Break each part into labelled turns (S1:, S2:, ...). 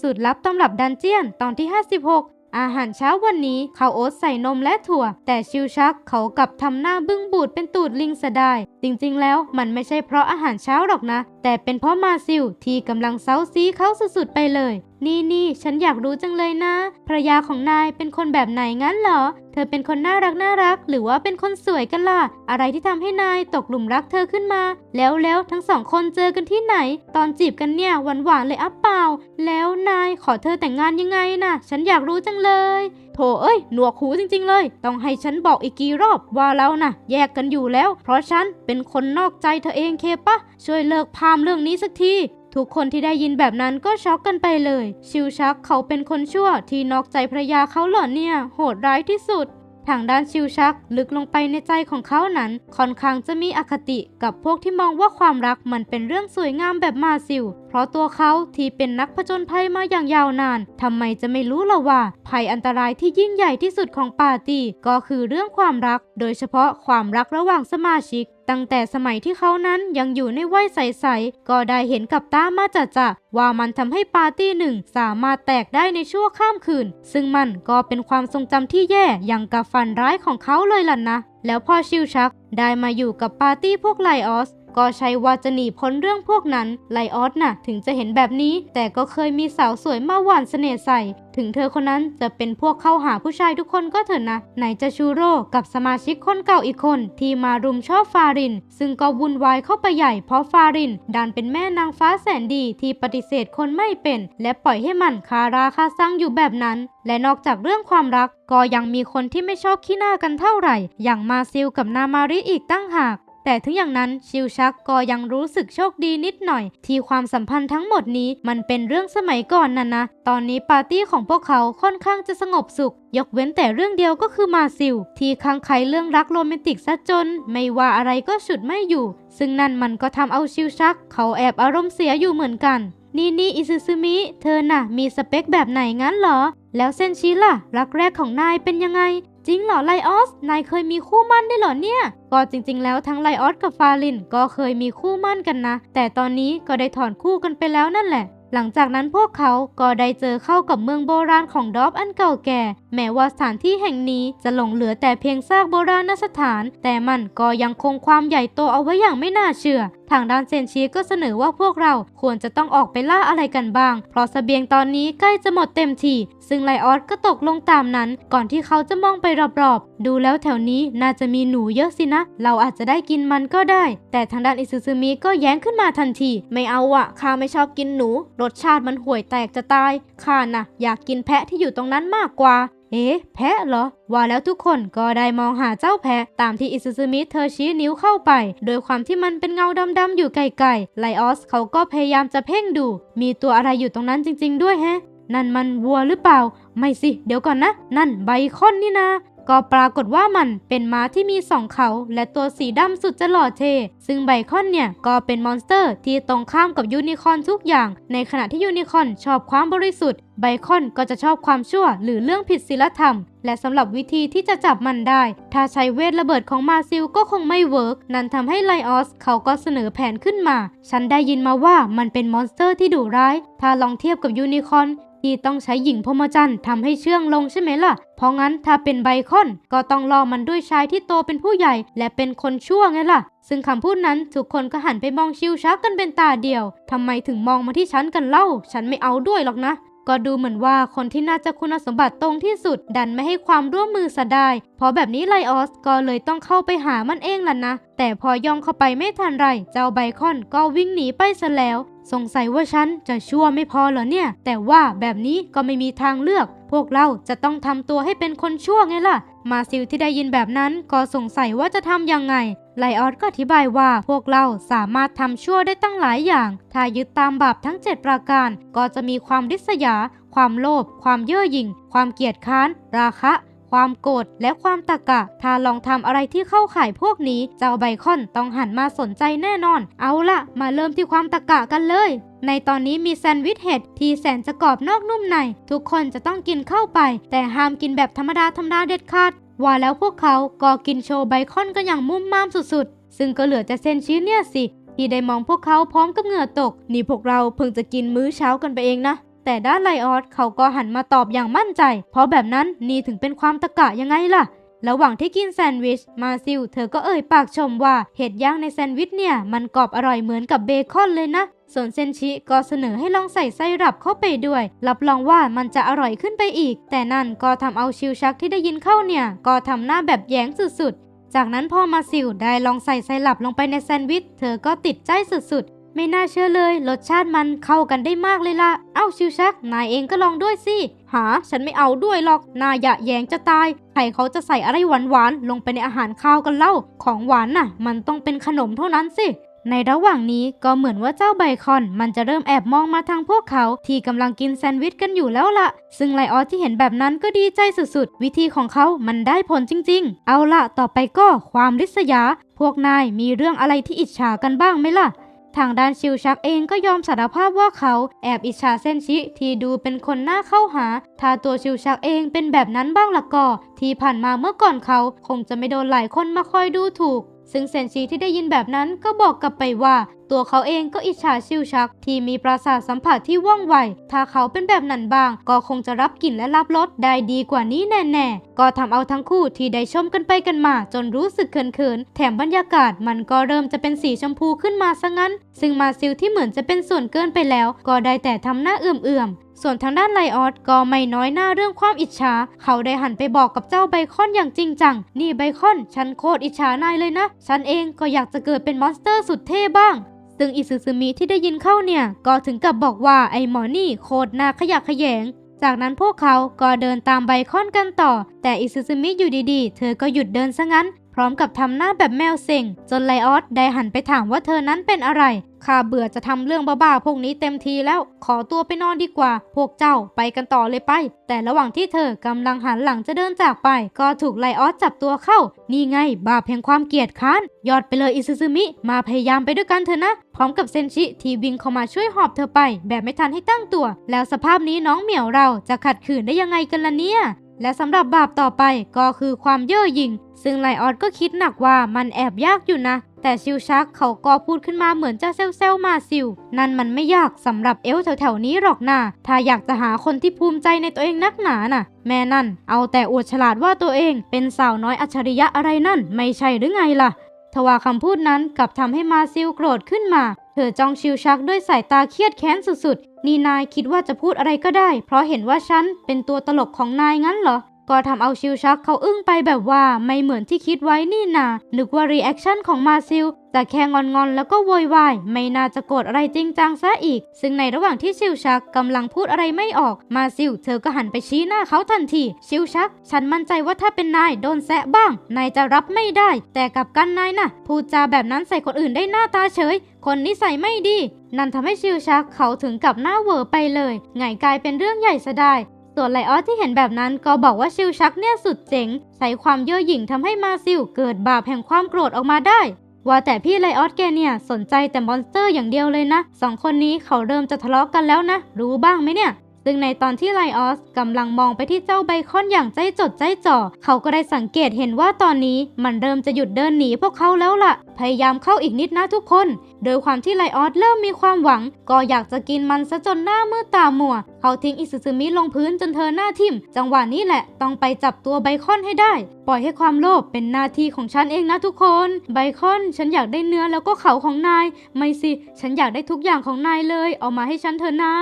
S1: สูตรลับตำรับดันเจียนตอนที่ 56 อาหารเช้าวันนี้เขาโอ๊ตใส่นมและถั่ว แต่ชิวชักเขากลับทำหน้าบึ้งบูดเป็นตูดลิงเสดาย จริงๆ แล้วมันไม่ใช่เพราะอาหารเช้าหรอกนะ แต่เป็นเพราะมาซิลที่กำลังเซาซีเขาสุดๆไปเลย นี่นี่ฉันอยากรู้จังเลยนะภรรยาของนายเป็นคนแบบไหนงั้นเหรอ เธอเป็นคนน่ารักน่ารัก หรือว่าเป็นคนสวยกันล่ะ อะไรที่ทำให้นายตกหลุมรักเธอขึ้นมา แล้วแล้วทั้งสองคนเจอกันที่ไหน ตอนจีบกันเนี่ยหวานๆเลยอัปเปล่า แล้วนายขอเธอแต่งงานยังไงน่ะ ฉันอยากรู้จังเลย โถเอ้ย หนวกหูจริง ๆ เลย ต้องให้ฉันบอกอีกกี่รอบว่าเราน่ะ แยกกันอยู่แล้ว เพราะฉันเป็นคนนอกใจเธอเองเคปะ ช่วยเลิกพามเรื่องนี้สักทีทุกคนที่ได้ยินแบบนั้นก็ช็อกกันไปเลย ชิวชักเขาเป็นคนชั่วที่นอกใจภรรยาเขาเหรอเนี่ย โหดร้ายที่สุด ทางด้านชิวชักลึกลงไปในใจของเขานั้น ค่อนข้างจะมีอคติกับพวกที่มองว่าความรักมันเป็นเรื่องสวยงามแบบมาซิลเพราะตัวเขาที่เป็นนักผจญภัยมาอย่างยาวนานทำไมจะไม่รู้ละว่า ภัยอันตรายที่ยิ่งใหญ่ที่สุดของปาร์ตี้ก็คือเรื่องความรัก โดยเฉพาะความรักระหว่างสมาชิก ตั้งแต่สมัยที่เขานั้นยังอยู่ในวัยใสๆก็ได้เห็นกับตามาจัดจะว่ามันทำให้ปาร์ตี้หนึ่งสามารถแตกได้ในชั่วข้ามคืน ซึ่งมันก็เป็นความทรงจำที่แย่อย่างกับฝันร้ายของเขาเลยล่ะนะแล้วพอชิวชักได้มาอยู่กับปาร์ตี้พวกไลออส ก็ใช่ว่าจะหนีพ้นเรื่องพวกนั้น ไลออสน่ะ ถึงจะเห็นแบบนี้ แต่ก็เคยมีสาวสวยมาหวานเสน่ห์ใส่ ถึงเธอคนนั้นจะเป็นพวกเข้าหาผู้ชายทุกคนก็เถอะนะ ไหนจะชูโร่กับสมาชิกคนเก่าอีกคน ที่มารุมชอบฟาริน ซึ่งก็วุ่นวายเข้าไปใหญ่เพราะฟาริน ดันเป็นแม่นางฟ้าแสนดีที่ปฏิเสธคนไม่เป็น และปล่อยให้มันคาราคาซังอยู่แบบนั้นและนอกจากเรื่องความรักก็ยังมีคนที่ไม่ชอบขี้หน้ากันเท่าไหร่ อย่างมาซิลกับนามาริอีกตั้งหาก แต่ถึงอย่างนั้นชิวชักก็ยังรู้สึกโชคดีนิดหน่อย ที่ความสัมพันธ์ทั้งหมดนี้มันเป็นเรื่องสมัยก่อนน่ะนะ ตอนนี้ปาร์ตี้ของพวกเขาค่อนข้างจะสงบสุข ยกเว้นแต่เรื่องเดียวก็คือมาซิล ที่ค้างไขเรื่องรักโรแมนติกซะจน ไม่ว่าอะไรก็ฉุดไม่อยู่ ซึ่งนั่นมันก็ทำเอาชิวชัก เขาแอบอารมณ์เสียอยู่เหมือนกันนี่นี่อิซึซึมิ เธอน่ะ มีสเปคแบบไหนงั้นเหรอ แล้วเซนชิล่ะ รักแรกของนายเป็นยังไง จริงเหรอไลออส นายเคยมีคู่มั่นได้เหรอเนี่ย ก็จริง ๆ แล้วทั้งไลออสกับฟาลินก็เคยมีคู่มั่นกันนะ แต่ตอนนี้ก็ได้ถอนคู่กันไปแล้วนั่นแหละ หลังจากนั้นพวกเขาก็ได้เจอเข้ากับเมืองโบราณของดอบอันเก่าแก่ แม้ว่าสถานที่แห่งนี้จะหลงเหลือแต่เพียงซากโบราณสถาน แต่มันก็ยังคงความใหญ่โตเอาไว้อย่างไม่น่าเชื่อ ทางด้านเซนชีก็เสนอว่าพวกเราควรจะต้องออกไปล่าอะไรกันบ้าง เพราะเสบียงตอนนี้ใกล้จะหมดเต็มทีซึ่งไลออสก็ตกลงตามนั้น ก่อนที่เขาจะมองไปรอบๆ ดูแล้วแถวนี้น่าจะมีหนูเยอะสินะ เราอาจจะได้กินมันก็ได้ แต่ทางด้านอิซึซึมิก็แย้งขึ้นมาทันที ไม่เอาอะข้าไม่ชอบกินหนู รสชาติมันห่วยแตกจะตายข้าน่ะอยากกินแพะที่อยู่ตรงนั้นมากกว่า เอ๊ะ แพะเหรอ ว่าแล้วทุกคนก็ได้มองหาเจ้าแพะ ตามที่อิซูซูมิเธอชี้นิ้วเข้าไป โดยความที่มันเป็นเงาดำๆอยู่ไกลๆไลออสเขาก็พยายามจะเพ่งดู มีตัวอะไรอยู่ตรงนั้นจริง ๆ ด้วยแฮะ นั่นมันวัวหรือเปล่า ไม่สิ เดี๋ยวก่อนนะ นั่นไบคอนนี่นา ก็ปรากฏว่ามันเป็นม้าที่มีสองเขาและตัวสีดำสุดจะหล่อเท ซึ่งไบคอนเนี่ยก็เป็นมอนสเตอร์ที่ตรงข้ามกับยูนิคอนทุกอย่าง ในขณะที่ยูนิคอนชอบความบริสุทธิ์ไบคอนก็จะชอบความชั่วหรือเรื่องผิดศีลธรรม และสำหรับวิธีที่จะจับมันได้ ถ้าใช้เวทระเบิดของมาซิลก็คงไม่เวิร์กนั่นทำให้ไลออสเขาก็เสนอแผนขึ้นมา ฉันได้ยินมาว่ามันเป็นมอนสเตอร์ที่ดุร้าย ถ้าลองเทียบกับยูนิคอน ที่ต้องใช้หญิงพรหมจันทร์ทำให้เชื่องลงใช่ไหมล่ะ เพราะงั้นถ้าเป็นไบคอน ก็ต้องรอมันด้วยชายที่โตเป็นผู้ใหญ่ และเป็นคนชั่วไงล่ะ ซึ่งคำพูดนั้นทุกคนก็หันไปมองชิวชักกันเป็นตาเดียวทำไมถึงมองมาที่ฉันกันเล่า ฉันไม่เอาด้วยหรอกนะก็ดูเหมือนว่าคนที่น่าจะคุณสมบัติตรงที่สุด ดันไม่ให้ความร่วมมือซะได้ เพราะแบบนี้ไลออสก็เลยต้องเข้าไปหามันเองล่ะนะ แต่พอย่องเข้าไปไม่ทันไร เจ้าไบคอนก็วิ่งหนีไปซะแล้ว สงสัยว่าฉันจะชั่วไม่พอเหรอเนี่ย แต่ว่าแบบนี้ก็ไม่มีทางเลือก พวกเราจะต้องทำตัวให้เป็นคนชั่วไงล่ะ มาซิลที่ได้ยินแบบนั้นก็สงสัยว่าจะทำยังไง ไลออสก็อธิบายว่าพวกเราสามารถทำชั่วได้ตั้งหลายอย่าง ถ้ายึดตามบาปทั้ง 7 ประการ ก็จะมีความริษยา ความโลภ ความเย่อหยิ่ง ความเกียจค้าน ราคะ ความโกรธและความตะกะ ถ้าลองทำอะไรที่เข้าข่ายพวกนี้ เจ้าไบคอนต้องหันมาสนใจแน่นอน เอาละมาเริ่มที่ความตะกะกันเลย ในตอนนี้มีแซนด์วิชเห็ดที่แสนจะกรอบนอกนุ่มใน ทุกคนจะต้องกินเข้าไป แต่ห้ามกินแบบธรรมดาธรรมดาเด็ดขาด ว่าแล้วพวกเขาก็กินโชว์ไบคอนกันอย่างมุ่มม่ามสุดๆ ซึ่งก็เหลือแต่เซนชีเนี่ยสิที่ได้มองพวกเขาพร้อมกับเหงื่อตก นี่พวกเราเพิ่งจะกินมื้อเช้ากันไปเองนะ แต่ด้านไลออสเขาก็หันมาตอบอย่างมั่นใจ เพราะแบบนั้นนี่ถึงเป็นความตะกะยังไงล่ะ ระหว่างที่กินแซนด์วิช มาซิล เธอก็เอ่ยปากชมว่าเห็ดย่างในแซนด์วิชเนี่ย มันกรอบอร่อยเหมือนกับเบคอนเลยนะ ส่วนเซนชิก็เสนอให้ลองใส่ไส้รับเข้าไปด้วย รับรองว่ามันจะอร่อยขึ้นไปอีก แต่นั่นก็ทำเอาชิวชักที่ได้ยินเข้าเนี่ย ก็ทำหน้าแบบแย้งสุดๆจากนั้นพอมาซิลได้ลองใส่ไซรัปลงไปในแซนด์วิช เธอก็ติดใจสุด ไม่น่าเชื่อเลย รสชาติมันเข้ากันได้มากเลยล่ะ เอ้าชิวชัก นายเองก็ลองด้วยสิ หา ฉันไม่เอาด้วยหรอก นายอย่าแยงจะตาย ใครเขาจะใส่อะไรหวานๆ ลงไปในอาหารข้าวกันเล่า ของหวานน่ะ มันต้องเป็นขนมเท่านั้นสิในระหว่างนี้ก็เหมือนว่าเจ้าไบคอน มันจะเริ่มแอบมองมาทางพวกเขาที่กำลังกินแซนด์วิชกันอยู่แล้วล่ะ ซึ่งไลออสที่เห็นแบบนั้นก็ดีใจสุดๆ วิธีของเขามันได้ผลจริงๆ เอาล่ะต่อไปก็ความริษยา พวกนายมีเรื่องอะไรที่อิจฉากันบ้างไหมล่ะ ทางด้านชิวชักเองก็ยอมสารภาพว่าเขาแอบอิจฉาเส้นชิที่ดูเป็นคนน่าเข้าหา ถ้าตัวชิวชักเองเป็นแบบนั้นบ้างละก็ ที่ผ่านมาเมื่อก่อนเขา คงจะไม่โดนหลายคนมาคอยดูถูก ซึ่งเซนชีที่ได้ยินแบบนั้นก็บอกกลับไปว่า ตัวเขาเองก็อิจฉาชิวชัก ที่มีประสาทสัมผัสที่ว่องไว ถ้าเขาเป็นแบบนั้นบ้าง ก็คงจะรับกลิ่นและรับรสได้ดีกว่านี้แน่ๆ ก็ทำเอาทั้งคู่ที่ได้ชมกันไปกันมา จนรู้สึกเขินๆ แถมบรรยากาศมันก็เริ่มจะเป็นสีชมพูขึ้นมาซะงั้น ซึ่งมาซิลที่เหมือนจะเป็นส่วนเกินไปแล้ว ก็ได้แต่ทำหน้าเอื่อมๆ ส่วนทางด้านไลออสก็ไม่น้อยหน้าเรื่องความอิจฉา เขาได้หันไปบอกกับเจ้าไบคอนอย่างจริงจัง นี่ไบคอน ฉันโคตรอิจฉานายเลยนะ ฉันเองก็อยากจะเกิดเป็นมอนสเตอร์สุดเท่บ้าง ซึ่งอิซึซึมิที่ได้ยินเข้าเนี่ย ก็ถึงกับบอกว่าไอหมอนี่โคตรน่าขยะแขยง จากนั้นพวกเขาก็เดินตามไบคอนกันต่อ แต่อิซึซึมิอยู่ดีๆ เธอก็หยุดเดินซะงั้น ร้อมกับทำหน้าแบบแมวเซ็งจนไลออสได้หันไปถามว่าเธอนั้นเป็นอะไรข้าเบื่อจะทำเรื่องบ้าๆพวกนี้เต็มทีแล้ว ขอตัวไปนอนดีกว่า พวกเจ้าไปกันต่อเลยไป แต่ระหว่างที่เธอกำลังหันหลังจะเดินจากไป ก็ถูกไลออสจับตัวเข้า นี่ไง บาปแห่งความเกลียดค้านยอดไปเลยอิซึซึมิ มาพยายามไปด้วยกันเถอะนะ พร้อมกับเซนชิที่วิ่งเข้ามาช่วยหอบเธอไป แบบไม่ทันให้ตั้งตัว แล้วสภาพนี้น้องเหมียวเราจะขัดขืนได้ยังไงกันล่ะเนี่ย และสำหรับบาปต่อไปก็คือความเย่อหยิ่ง ซึ่งไลออดก็คิดหนักว่ามันแอบยากอยู่นะ แต่ชิวชักเขาก็พูดขึ้นมาเหมือนจะเซลเซลมาซิลนั่นมันไม่ยากสำหรับเอลแถวๆนี้หรอกนะถ้าอยากจะหาคนที่ภูมิใจในตัวเองนักหนาน่ะ แม่นั่น เอาแต่อวดฉลาดว่าตัวเอง เป็นสาวน้อยอัจฉริยะอะไรนั่น ไม่ใช่หรือไงล่ะทว่าคำพูดนั้นกลับทำให้มาซิลโกรธขึ้นมา ธอจ้องชิวชักด้วยสายตาเครียดแค้นสุดๆ นี่นายคิดว่าจะพูดอะไรก็ได้ เพราะเห็นว่าฉันเป็นตัวตลกของนายงั้นเหรอ ก็ทำเอาชิวชักเขาอึ้งไปแบบว่าไม่เหมือนที่คิดไว้นี่นา นึกว่ารีแอคชั่นของมาซิลจะแค่งอนๆแล้วก็โวยวายไม่น่าจะโกรธอะไรจริงจังซะอีก ซึ่งในระหว่างที่ชิวชักกำลังพูดอะไรไม่ออก มาซิลเธอก็หันไปชี้หน้าเขาทันที ชิวชัก ฉันมั่นใจว่าถ้าเป็นนายโดนแซะบ้างนายจะรับไม่ได้ แต่กับกันนายน่ะพูดจาแบบนั้นใส่คนอื่นได้หน้าตาเฉย คนนิสัยไม่ดี นั่นทำให้ชิวชักเขาถึงกับหน้าเวอไปเลยไงกลายเป็นเรื่องใหญ่ซะได้ ส่วนไลออสที่เห็นแบบนั้นก็บอกว่าชิวชักเนี่ยสุดเจ๋ง ใช้ความเย่อหยิ่งทำให้มาซิลเกิดบาปแห่งความโกรธออกมาได้ ว่าแต่พี่ไลออสแกเนี่ยสนใจแต่มอนสเตอร์อย่างเดียวเลยนะสองคนนี้เขาเริ่มจะทะเลาะกันแล้วนะ รู้บ้างไหมเนี่ย ซึ่งในตอนที่ไลออสกำลังมองไปที่เจ้าไบคอนอย่างใจจดใจจ่อ เขาก็ได้สังเกตเห็นว่าตอนนี้มันเริ่มจะหยุดเดินหนีพวกเขาแล้วล่ะ พยายามเข้าอีกนิดนะทุกคน โดยความที่ไลออสเริ่มมีความหวัง ก็อยากจะกินมันซะจนหน้ามืดตามัว เขาทิ้งอิซึซึมิลงพื้นจนเธอหน้าทิ่ม จังหวะนี้แหละต้องไปจับตัวไบคอนให้ได้ ปล่อยให้ความโลภเป็นหน้าที่ของฉันเองนะทุกคน ไบคอนฉันอยากได้เนื้อแล้วก็เขาของนาย ไม่สิ ฉันอยากได้ทุกอย่างของนายเลย เอามาให้ฉันเถอะนะ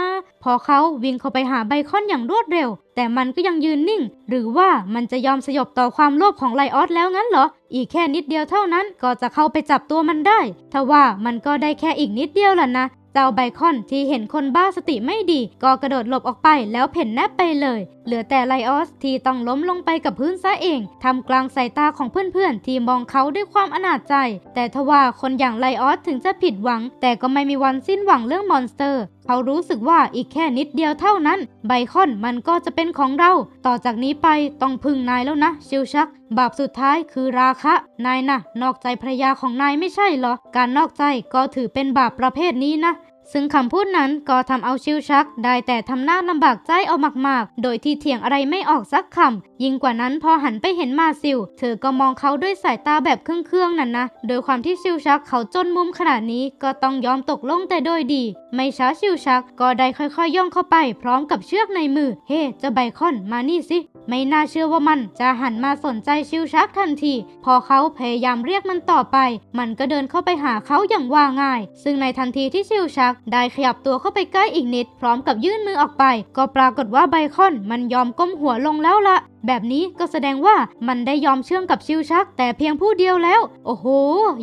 S1: พอเขาวิ่งเข้าไปหาไบคอนอย่างรวดเร็ว แต่มันก็ยังยืนนิ่ง หรือว่ามันจะยอมสยบต่อความโลภของไลออสแล้วงั้นเหรอ อีกแค่นิดเดียวเท่านั้นก็จะเข้าไปจับตัวมันได้ทว่ามันก็ได้แค่อีกนิดเดียวล่ะนะ เจ้าไบคอนที่เห็นคนบ้าสติไม่ดี ก็กระโดดหลบออกไปแล้วเพ่นแนบไปเลย เหลือแต่ไลออสที่ต้องล้มลงไปกับพื้นซะเองทำกลางสายตาของเพื่อนๆ ที่มองเขาด้วยความอนาจใจ แต่ทว่าคนอย่างไลออสถึงจะผิดหวัง แต่ก็ไม่มีวันสิ้นหวังเรื่องมอนสเตอร์ เขารู้สึกว่าอีกแค่นิดเดียวเท่านั้น ไบคอนมันก็จะเป็นของเรา ต่อจากนี้ไปต้องพึ่งนายแล้วนะ ชิวชัก บาปสุดท้ายคือราคะ นายนะนอกใจภรรยาของนายไม่ใช่เหรอ การนอกใจก็ถือเป็นบาปประเภทนี้นะ ซึ่งคำพูดนั้นก็ทำเอาชิวชัก ได้แต่ทำหน้าลำบากใจเอามากๆ โดยที่เถียงอะไรไม่ออกสักคำ ยิ่งกว่านั้นพอหันไปเห็นมาซิล เธอก็มองเขาด้วยสายตาแบบเครื่องๆนั่นนะ โดยความที่ชิวชักเขาจนมุมขนาดนี้ก็ต้องยอมตกลงแต่โดยดี ไม่ช้าชิวชักก็ได้ค่อยๆย่องเข้าไปพร้อมกับเชือกในมือ เฮ้เจ้าไบคอนมานี่สิ ไม่น่าเชื่อว่ามันจะหันมาสนใจชิวชักทันที พอเขาพยายามเรียกมันต่อไป มันก็เดินเข้าไปหาเขาอย่างว่าง่าย ซึ่งในทันทีที่ชิวชักได้ขยับตัวเข้าไปใกล้อีกนิด พร้อมกับยื่นมือออกไป ก็ปรากฏว่าไบคอนมันยอมก้มหัวลงแล้วละ แบบนี้ก็แสดงว่ามันได้ยอมเชื่องกับชิวชัก แต่เพียงผู้เดียวแล้ว โอ้โห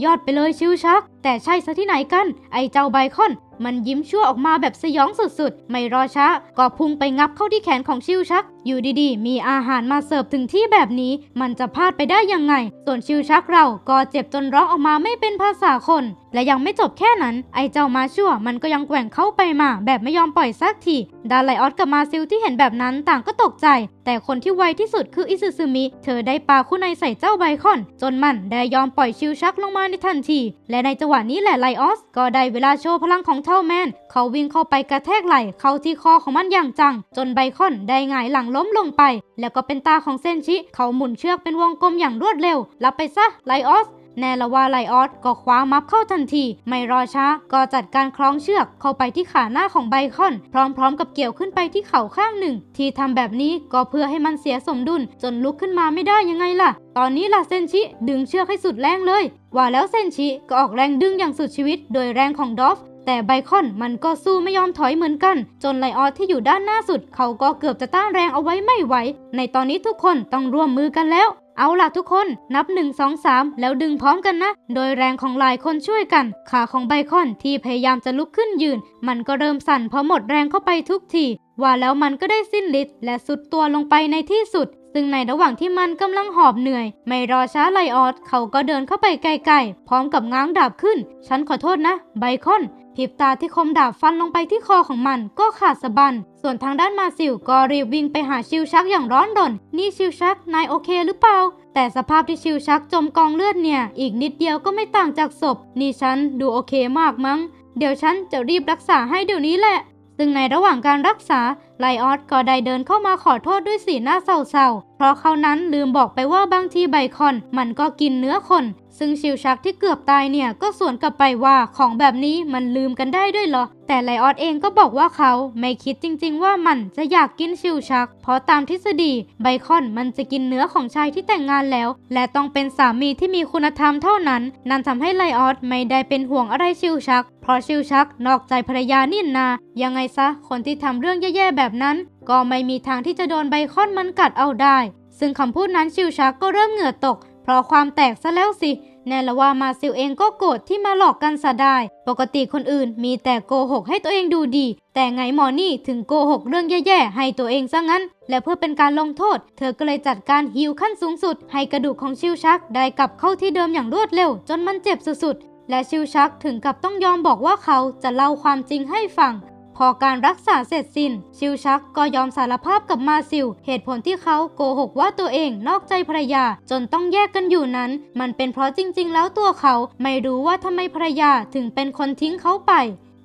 S1: ยอดไปเลยชิวชัก แต่ใช่ซะที่ไหนกัน ไอเจ้าไบคอน มันยิ้มชั่วออกมาแบบสยองสุดๆ ไม่รอช้า ก็พุ่งไปงับเข้าที่แขนของชิวชัก อยู่ดีๆ มีอาหารมาเสิร์ฟถึงที่แบบนี้ มันจะพลาดไปได้ยังไง ส่วนชิวชักเราก็เจ็บจนร้องออกมาไม่เป็นภาษาคน และยังไม่จบแค่นั้น ไอเจ้ามาชั่ว มันก็ยังแกว่งเข้าไปมา แบบไม่ยอมปล่อยสักที ดาไลออสกับมาซิลที่เห็นแบบนั้นต่างก็ตกใจ แต่คนที่ไวที่สุดคืออิซึซึมิ เธอได้ปาคู่ในใส่เจ้าไบคอน จนมันได้ยอมปล่อยชิวชักลงมาในทันที และในจังหวะนี้แหละไลออส ก็ได้เวลาโชว์พลังของเท่าแมน เขาวิ่งเข้าไปกระแทกไหล่เข้าที่คอของมันอย่างจัง จนไบคอนได้หงายหลังล้มลงไป แล้วก็เป็นตาของเซนชิ เขาหมุนเชือกเป็นวงกลมอย่างรวดเร็วรับไปซะไลออส แน่ละว่าไลออสก็คว้ามัฟเข้าทันที ไม่รอช้าก็จัดการคล้องเชือกเข้าไปที่ขาหน้าของไบคอน พร้อมๆ กับเกี่ยวขึ้นไปที่เข่าข้างหนึ่ง ที่ทำแบบนี้ก็เพื่อให้มันเสียสมดุล จนลุกขึ้นมาไม่ได้ยังไงล่ะ ตอนนี้ล่ะเซนชิดึงเชือกให้สุดแรงเลย ว่าแล้วเซนชิก็ออกแรงดึงอย่างสุดชีวิต โดยแรงของดอฟแต่ไบคอนมันก็สู้ไม่ยอมถอยเหมือนกัน จนไลออสที่อยู่ด้านหน้าสุด เขาก็เกือบจะต้านแรงเอาไว้ไม่ไหว ในตอนนี้ทุกคนต้องร่วมมือกันแล้ว เอาล่ะทุกคนนับ 1 2 3 แล้วดึงพร้อมกันนะ โดยแรงของหลายคนช่วยกัน ขาของไบคอนที่พยายามจะลุกขึ้นยืน มันก็เริ่มสั่นเพราะหมดแรงเข้าไปทุกที ว่าแล้วมันก็ได้สิ้นฤทธิ์และสุดตัวลงไปในที่สุด ซึ่งในระหว่างที่มันกำลังหอบเหนื่อย ไม่รอช้าไลออสเขาก็เดินเข้าไปไกลๆพร้อมกับง้างดาบขึ้น ฉันขอโทษนะ ไบคอน พริบตาที่คมดาบฟันลงไปที่คอของมันก็ขาดสะบัน ส่วนทางด้านมาซิลก็รีบวิ่งไปหาชิวชักอย่างร้อนรน นี่ชิวชัก นายโอเคหรือเปล่า แต่สภาพที่ชิวชักจมกองเลือดเนี่ย อีกนิดเดียวก็ไม่ต่างจากศพ นี่ฉันดูโอเคมากมั้ง เดี๋ยวฉันจะรีบรักษาให้เดี๋ยวนี้แหละ ซึ่งในระหว่างการรักษาไลออสก็ได้เดินเข้ามาขอโทษด้วยสีหน้าเศร้าๆ เพราะเขานั้นลืมบอกไปว่าบางทีไบคอน มันก็กินเนื้อคน ซึ่งชิวชักที่เกือบตายเนี่ยก็สวนกลับไปว่าของแบบนี้มันลืมกันได้ด้วยเหรอ แต่ไลออสเองก็บอกว่าเขาไม่คิดจริง ๆ ว่ามันจะอยากกินชิวชัก เพราะตามทฤษฎีไบคอนมันจะกินเนื้อของชายที่แต่งงานแล้ว และต้องเป็นสามีที่มีคุณธรรมเท่านั้น นั่นทำให้ไลออสไม่ได้เป็นห่วงอะไรชิวชัก เพราะชิวชักนอกใจภรรยานี่นา ยังไงซะคนที่ทำเรื่องแย่ๆแบบนั้น ก็ไม่มีทางที่จะโดนไบคอนมันกัดเอาได้ ซึ่งคำพูดนั้นชิวชักก็เริ่มเหงื่อตก เพราะความแตกซะแล้วสิ แน่ละว่ามาซิลเองก็โกรธที่มาหลอกกันซะได้ ปกติคนอื่นมีแต่โกหกให้ตัวเองดูดี แต่ไงหมอนี่ถึงโกหกเรื่องแย่ๆ ให้ตัวเองซะงั้น และเพื่อเป็นการลงโทษ เธอก็เลยจัดการฮิวขั้นสูงสุด ให้กระดูกของชิวชักได้กลับเข้าที่เดิมอย่างรวดเร็ว จนมันเจ็บสุดๆ และชิวชักถึงกับต้องยอมบอกว่าเขาจะเล่าความจริงให้ฟัง พอการรักษาเสร็จสิ้นชิวชักก็ยอมสารภาพกับมาซิล เหตุผลที่เขาโกหกว่าตัวเองนอกใจภรรยาจนต้องแยกกันอยู่นั้น มันเป็นเพราะจริง ๆ แล้วตัวเขาไม่รู้ว่าทำไมภรรยาถึงเป็นคนทิ้งเขาไป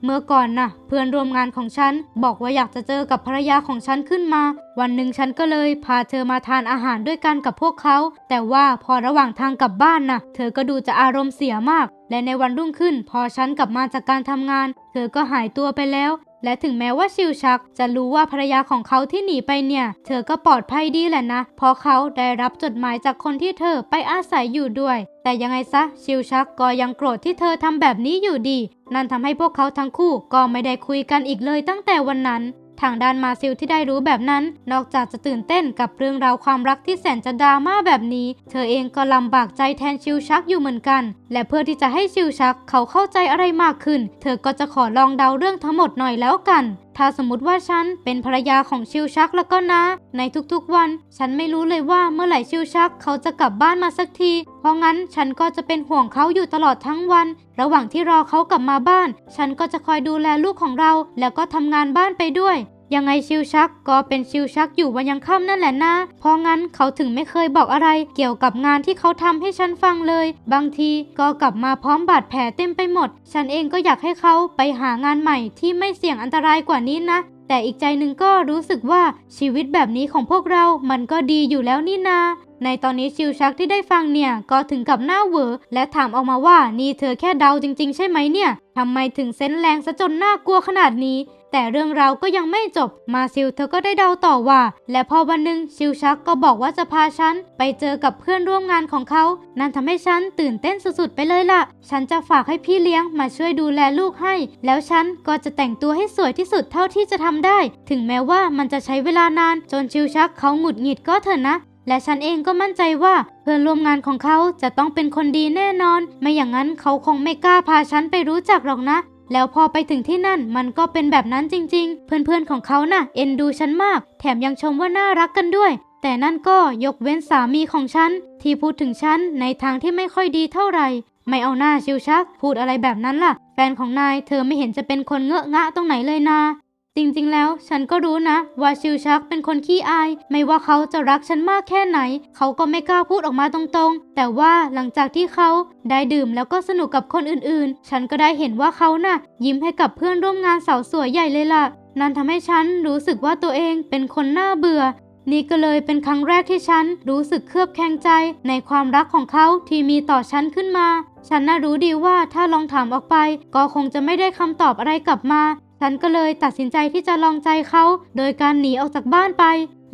S1: เมื่อก่อนน่ะ เพื่อนร่วมงานของฉัน บอกว่าอยากจะเจอกับภรรยาของฉันขึ้นมา วันหนึ่งฉันก็เลยพาเธอมาทานอาหารด้วยกันกับพวกเขา แต่ว่าพอระหว่างทางกลับบ้านน่ะ เธอก็ดูจะอารมณ์เสียมาก และในวันรุ่งขึ้น พอฉันกลับมาจากการทำงาน เธอก็หายตัวไปแล้ว และถึงแม้ว่าชิวชัก จะรู้ว่าภรรยาของเขาที่หนีไปเนี่ย เธอก็ปลอดภัยดีแหละนะ เพราะเขาได้รับจดหมายจากคนที่เธอไปอาศัยอยู่ด้วย แต่ยังไงซะชิวชักก็ยังโกรธที่เธอทำแบบนี้อยู่ดี นั่นทำให้พวกเขาทั้งคู่ก็ไม่ได้คุยกันอีกเลยตั้งแต่วันนั้น ทางด้านมาซิลที่ได้รู้แบบนั้น นอกจากจะตื่นเต้นกับเรื่องราวความรักที่แสนจะดราม่าแบบนี้ เธอเองก็ลำบากใจแทนชิวชักอยู่เหมือนกัน และเพื่อที่จะให้ชิวชักเขาเข้าใจอะไรมากขึ้น เธอก็จะขอลองเดาเรื่องทั้งหมดหน่อยแล้วกัน ถ้าสมมติว่าฉันเป็นภรรยาของชิวชักแล้วก็นะ ในทุกๆวัน ฉันไม่รู้เลยว่าเมื่อไหร่ชิวชักเขาจะกลับบ้านมาสักที เพราะงั้นฉันก็จะเป็นห่วงเขาอยู่ตลอดทั้งวัน ระหว่างที่รอเขากลับมาบ้าน ฉันก็จะคอยดูแลลูกของเรา แล้วก็ทำงานบ้านไปด้วย ยังไงชิวชักก็เป็นชิวชักอยู่วันยังค่ำนั่นแหละนะเพราะงั้นเขาถึงไม่เคยบอกอะไร เกี่ยวกับงานที่เขาทำให้ฉันฟังเลย บางทีก็กลับมาพร้อมบาดแผลเต็มไปหมด ฉันเองก็อยากให้เขาไปหางานใหม่ที่ไม่เสี่ยงอันตรายกว่านี้นะแต่อีกใจหนึ่งก็รู้สึกว่าชีวิตแบบนี้ของพวกเรา มันก็ดีอยู่แล้วนี่นา ในตอนนี้ชิวชักที่ได้ฟังเนี่ย ก็ถึงกับหน้าเหวอและถามออกมาว่านี่เธอแค่เดาจริง ๆ ใช่ไหมเนี่ยทำไมถึงเซนแรงซะจนน่ากลัวขนาดนี้ แต่เรื่องราวก็ยังไม่จบ มาซิลเธอก็ได้เดาต่อว่า และพอวันหนึ่งชิวชักก็บอกว่าจะพาฉัน ไปเจอกับเพื่อนร่วมงานของเขา นั่นทำให้ฉันตื่นเต้นสุดๆไปเลยล่ะ ฉันจะฝากให้พี่เลี้ยงมาช่วยดูแลลูกให้ แล้วฉันก็จะแต่งตัวให้สวยที่สุดเท่าที่จะทำได้ ถึงแม้ว่ามันจะใช้เวลานาน จนชิวชักเขาหงุดหงิดก็เถอะนะและฉันเองก็มั่นใจว่าเพื่อนร่วมงานของเขาจะต้องเป็นคนดีแน่นอน ไม่อย่างนั้นเขาคงไม่กล้าพาฉันไปรู้จักหรอกนะ แล้วพอไปถึงที่นั่นมันก็เป็นแบบนั้นจริง ๆ เพื่อนๆของเขาน่ะ เอ็นดูฉันมาก แถมยังชมว่าน่ารักกันด้วย แต่นั่นก็ยกเว้นสามีของฉัน ที่พูดถึงฉันในทางที่ไม่ค่อยดีเท่าไหร่ ไม่เอาหน้าชิวชัก พูดอะไรแบบนั้นล่ะ แฟนของนายเธอไม่เห็นจะเป็นคนเงอะงะตรงไหนเลยนา จริงๆ แล้วฉันก็รู้นะ ว่าชิวชักเป็นคนขี้อาย ไม่ว่าเขาจะรักฉันมากแค่ไหน เขาก็ไม่กล้าพูดออกมาตรงๆ แต่ว่าหลังจากที่เขาได้ดื่มแล้วก็สนุกกับคนอื่นๆ ฉันก็ได้เห็นว่าเขาน่ะ ยิ้มให้กับเพื่อนร่วมงานสาวสวยใหญ่เลยล่ะ นั่นทำให้ฉันรู้สึกว่าตัวเองเป็นคนน่าเบื่อ นี่ก็เลยเป็นครั้งแรกที่ฉันรู้สึกเคลือบแคลงใจ ในความรักของเขาที่มีต่อฉันขึ้นมา ฉันน่ารู้ดีว่าถ้าลองถามออกไป ก็คงจะไม่ได้คำตอบอะไรกลับมา ฉันก็เลยตัดสินใจที่จะลองใจเขา โดยการหนีออกจากบ้านไป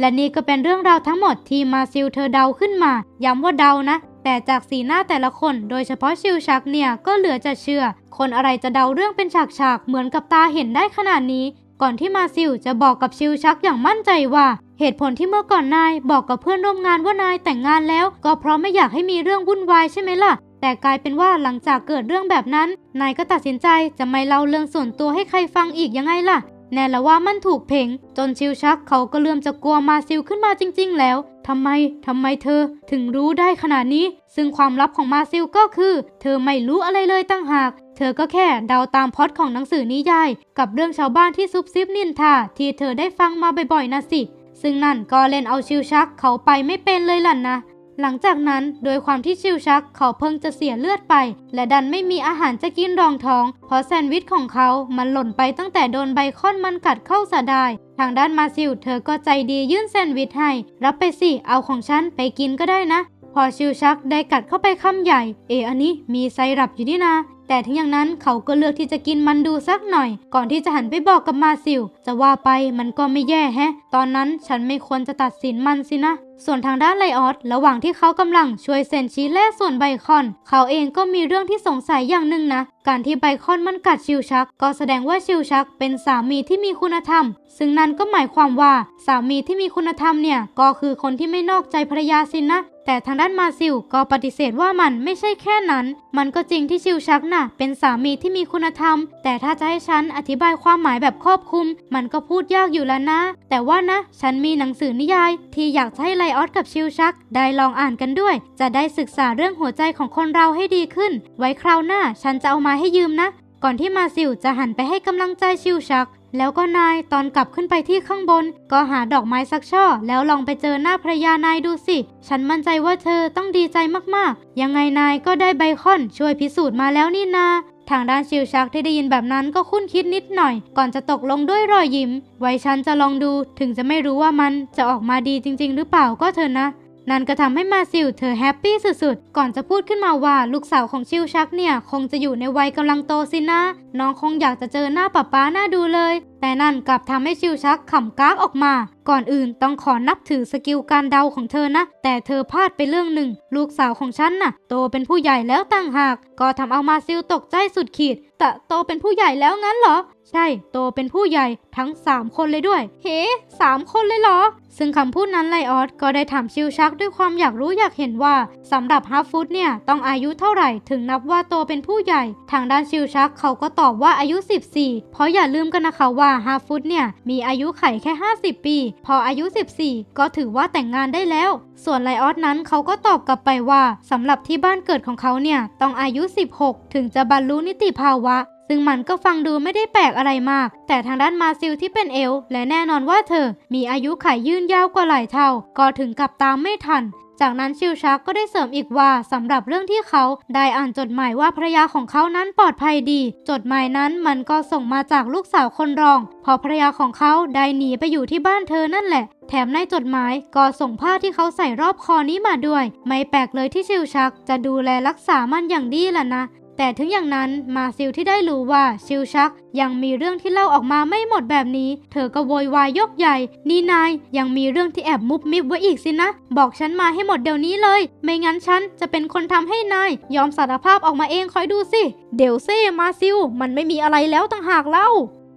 S1: และนี่ก็เป็นเรื่องราวทั้งหมดที่มาซิลเธอเดาขึ้นมา ย้ำว่าเดานะ แต่จากสีหน้าแต่ละคน โดยเฉพาะชิวชักเนี่ยก็เหลือจะเชื่อ คนอะไรจะเดาเรื่องเป็นฉากๆเหมือนกับตาเห็นได้ขนาดนี้ ก่อนที่มาซิลจะบอกกับชิวชักอย่างมั่นใจว่าเหตุผลที่เมื่อก่อนนายบอกกับเพื่อนร่วมงานว่านายแต่งงานแล้ว ก็เพราะไม่อยากให้มีเรื่องวุ่นวายใช่ไหมล่ะ แต่กลายเป็นว่าหลังจากเกิดเรื่องแบบนั้น นายก็ตัดสินใจจะไม่เล่าเรื่องส่วนตัวให้ใครฟังอีกยังไงล่ะ แน่ละว่ามันถูกเพ่งจนชิวชักเขาก็เริ่มจะกลัวมาซิลขึ้นมาจริง ๆ แล้วทำไมทำไมเธอถึงรู้ได้ขนาดนี้ ซึ่งความลับของมาซิลก็คือ เธอไม่รู้อะไรเลยตั้งหาก เธอก็แค่เดาตามพอดของหนังสือนิยาย กับเรื่องชาวบ้านที่ซุบซิบนินทาที่เธอได้ฟังมาบ่อยๆนะสิ ซึ่งนั่นก็เล่นเอาชิวชักเขาไปไม่เป็นเลยล่ะนะ หลังจากนั้นโดยความที่ชิวชักเขาเพิ่งจะเสียเลือดไป และดันไม่มีอาหารจะกินรองท้อง เพราะแซนด์วิชของเขา มันหล่นไปตั้งแต่โดนใบค่อนมันกัดเข้าสะได้ทางด้านมาซิลเธอก็ใจดียื่นแซนด์วิชให้ รับไปสิเอาของฉันไปกินก็ได้นะ พอชิวชักได้กัดเข้าไปคำใหญ่ เอออันนี้มีไซรัปอยู่นี่นา แต่ถึงอย่างนั้นเขาก็เลือกที่จะกินมันดูสักหน่อย ก่อนที่จะหันไปบอกกับมาซิล จะว่าไปมันก็ไม่แย่แฮะ ตอนนั้นฉันไม่ควรจะตัดสินมันสินะ ส่วนทางด้านไลออสระหว่างที่เขากำลังช่วยเซนชี้แล่ส่วนไบคอน เขาเองก็มีเรื่องที่สงสัยอย่างหนึ่งนะ การที่ไบคอนมันกัดชิวชัก ก็แสดงว่าชิวชักเป็นสามีที่มีคุณธรรม ซึ่งนั่นก็หมายความว่าสามีที่มีคุณธรรมเนี่ยก็คือคนที่ไม่นอกใจภรรยาสินนะ แต่ทางด้านมาซิลก็ปฏิเสธว่ามันไม่ใช่แค่นั้น มันก็จริงที่ชิวชักน่ะ เป็นสามีที่มีคุณธรรม แต่ถ้าจะให้ฉันอธิบายความหมายแบบครอบคลุม มันก็พูดยากอยู่แล้วนะ แต่ว่านะ ฉันมีหนังสือนิยาย ที่อยากให้ไลออสกับชิวชัก ได้ลองอ่านกันด้วย จะได้ศึกษาเรื่องหัวใจของคนเราให้ดีขึ้น ไว้คราวหน้า ฉันจะเอามาให้ยืมนะ ก่อนที่มาซิลจะหันไปให้กำลังใจชิวชัก แล้วก็นายตอนกลับขึ้นไปที่ข้างบน ก็หาดอกไม้สักช่อ แล้วลองไปเจอหน้าภรรยานายดูสิ ฉันมั่นใจว่าเธอต้องดีใจมากๆ ยังไงนายก็ได้ไบคอนช่วยพิสูจน์มาแล้วนี่นาทางด้านชิวชักที่ได้ยินแบบนั้นก็คุ้นคิดนิดหน่อย ก่อนจะตกลงด้วยรอยยิ้ม ไว้ฉันจะลองดู ถึงจะไม่รู้ว่ามันจะออกมาดีจริง ๆ หรือเปล่าก็เถอะนะ นั่นก็ทำให้มาซิลเธอแฮปปี้สุดๆ ก่อนจะพูดขึ้นมาว่าลูกสาวของชิวชักเนี่ย คงจะอยู่ในวัยกำลังโตสินะ น้องคงอยากจะเจอหน้าป้าป้าหน้าดูเลย แต่นั่นกลับทำให้ชิวชักขำก้ากออกมา ก่อนอื่นต้องขอนับถือสกิลการเดาของเธอนะ แต่เธอพลาดไปเรื่องหนึ่ง ลูกสาวของฉันน่ะ โตเป็นผู้ใหญ่แล้วต่างหาก ก็ทำเอามาซิลตกใจสุดขีดแต่โตเป็นผู้ใหญ่แล้วงั้นเหรอ ใช่ โตเป็นผู้ใหญ่ทั้ง 3 คนเลยด้วย เฮ้สามคนเลยเหรอ ซึ่งคำพูดนั้นไลออสก็ได้ถามชิวชักด้วยความอยากรู้อยากเห็นว่าสำหรับฮาร์ฟฟุตเนี่ย ต้องอายุเท่าไหร่ถึงนับว่าโตเป็นผู้ใหญ่ ทางด้านชิวชักเขาก็ตอบว่าอายุ 14 เพราะอย่าลืมกันนะคะว่าฮาร์ฟฟุตเนี่ยมีอายุไขแค่ 50 ปี พออายุ 14 ก็ถือว่าแต่งงานได้แล้ว ส่วนไลออสนั้นเขาก็ตอบกลับไปว่าสำหรับที่บ้านเกิดของเขาเนี่ยต้องอายุ 16 ถึงจะบรรลุนิติภาวะ ซึ่งมันก็ฟังดูไม่ได้แปลกอะไรมาก แต่ทางด้านมาซิลที่เป็นเอล และแน่นอนว่าเธอ มีอายุขัยยืนยาวกว่าหลายเท่า ก็ถึงกับตามไม่ทัน จากนั้นชิวชักก็ได้เสริมอีกว่าสำหรับเรื่องที่เขาได้อ่านจดหมายว่าภรรยาของเขานั้นปลอดภัยดี จดหมายนั้นมันก็ส่งมาจากลูกสาวคนรองเพอภรรยาของเขาได้หนีไปอยู่ที่บ้านเธอนั่นแหละแถมในจดหมายก็ส่งผ้าที่เขาใส่รอบคอนี้มาด้วย ไม่แปลกเลยที่ชิวชัก จะดูแลรักษามันอย่างดีล่ะนะ แต่ถึงอย่างนั้นมาซิลที่ได้รู้ว่าชิวชัก ยังมีเรื่องที่เล่าออกมาไม่หมดแบบนี้ เธอก็โวยวายยกใหญ่ นี่นายยังมีเรื่องที่แอบมุบมิบไว้อีกสินะ บอกฉันมาให้หมดเดี๋ยวนี้เลย ไม่งั้นฉันจะเป็นคนทำให้นายยอมสารภาพออกมาเองคอยดูสิ เดี๋ยวเซ่มาซิล มันไม่มีอะไรแล้วต่างหากเล่า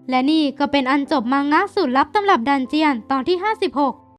S1: และนี่ก็เป็นอันจบมังงะสูตรลับตำรับดันเจียนตอนที่ 56